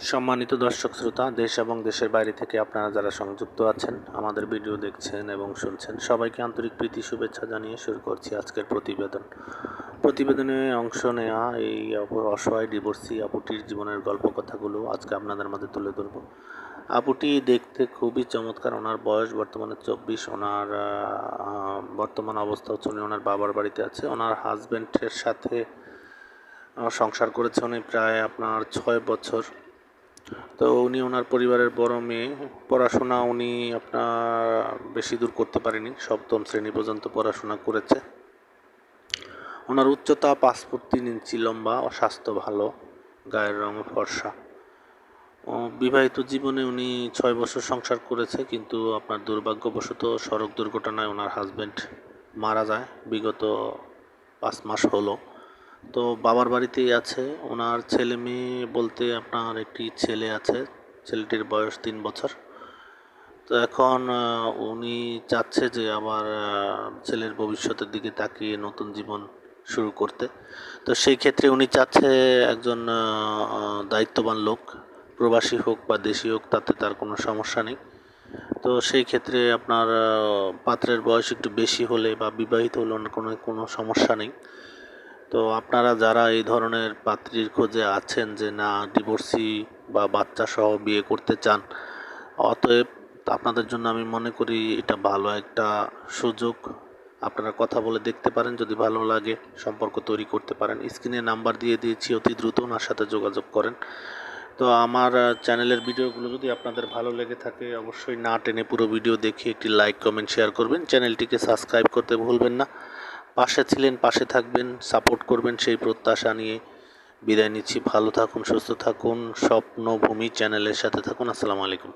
সম্মানিত দর্শক শ্রোতা, দেশ এবং দেশের বাইরে থেকে আপনারা যারা সংযুক্ত আছেন, আমাদের ভিডিও দেখছেন এবং শুনছেন, সবাইকে আন্তরিক প্রীতি, শুভেচ্ছা জানিয়ে শুরু করছি আজকের প্রতিবেদন। প্রতিবেদনে অংশ নেওয়া এই অসহায় ডিভোর্সি আপুটির জীবনের গল্প কথাগুলো আজকে আপনাদের মাঝে তুলে ধরবো। আপুটি দেখতে খুবই চমৎকার, ওনার বয়স বর্তমানে চব্বিশ, ওনার বর্তমান অবস্থা হচ্ছে উনি ওনার বাবার বাড়িতে আছে, ওনার হাজব্যান্ডের সাথে সংসার করেছে উনি প্রায় আপনার ছয় বছর। তো উনি ওনার পরিবারের বড় মেয়ে। পড়াশোনা উনি আপনার বেশি দূর করতে পারেনি। সপ্তম শ্রেণি পর্যন্ত পড়াশোনা করেছে। ওনার উচ্চতা পাঁচ ফুট তিন ইঞ্চি লম্বা ও স্বাস্থ্য ভালো, গায়ের রং ফর্সা। বিবাহিত জীবনে উনি ছয় বছর সংসার করেছে, কিন্তু আপনার দুর্ভাগ্যবশত সড়ক দুর্ঘটনায় ওনার হাজব্যান্ড মারা যায়। বিগত পাঁচ মাস হলো। তো বাবার বাড়িতেই আছে। ওনার ছেলে মেয়ে বলতে আপনার একটি ছেলে আছে। ছেলেটির বয়স তিন বছর। তো এখন উনি চাচ্ছে যে আবার ছেলের ভবিষ্যতের দিকে তাকিয়ে নতুন জীবন শুরু করতে। তো সেই ক্ষেত্রে উনি চাচ্ছে একজন দায়িত্ববান লোক, প্রবাসী হোক বা দেশি হোক, তাতে তার কোনো সমস্যা নেই। তো সেই ক্ষেত্রে আপনার পাত্রের বয়স একটু বেশি হলে বা বিবাহিত হলে কোনো কোনো সমস্যা নেই। তো আপনারা যারা এই ধরনের পাত্রীর খোঁজে আছেন যে না ডিভোর্সি বা বাচ্চা সহ বিয়ে করতে চান, অতএব আপনাদের জন্য আমি মনে করি এটা ভালো একটা সুযোগ। আপনারা কথা বলে দেখতে পারেন, যদি ভালো লাগে সম্পর্ক তৈরি করতে পারেন। স্ক্রিনে নাম্বার দিয়ে দিয়েছি, অতি দ্রুত ওনার সাথে যোগাযোগ করেন। তো আমার চ্যানেলের ভিডিওগুলো যদি আপনাদের ভালো লেগে থাকে, অবশ্যই না টেনে পুরো ভিডিও দেখে একটি লাইক, কমেন্ট, শেয়ার করবেন। চ্যানেলটিকে সাবস্ক্রাইব করতে ভুলবেন না। পাশে ছিলেন, পাশে থাকবেন সাপোর্ট করবেন সেই প্রত্যাশা নিয়ে বিদায় নিচ্ছি। ভালো থাকুন, সুস্থ থাকুন, স্বপ্নভূমি চ্যানেলের সাথে থাকুন। আসসালামু আলাইকুম।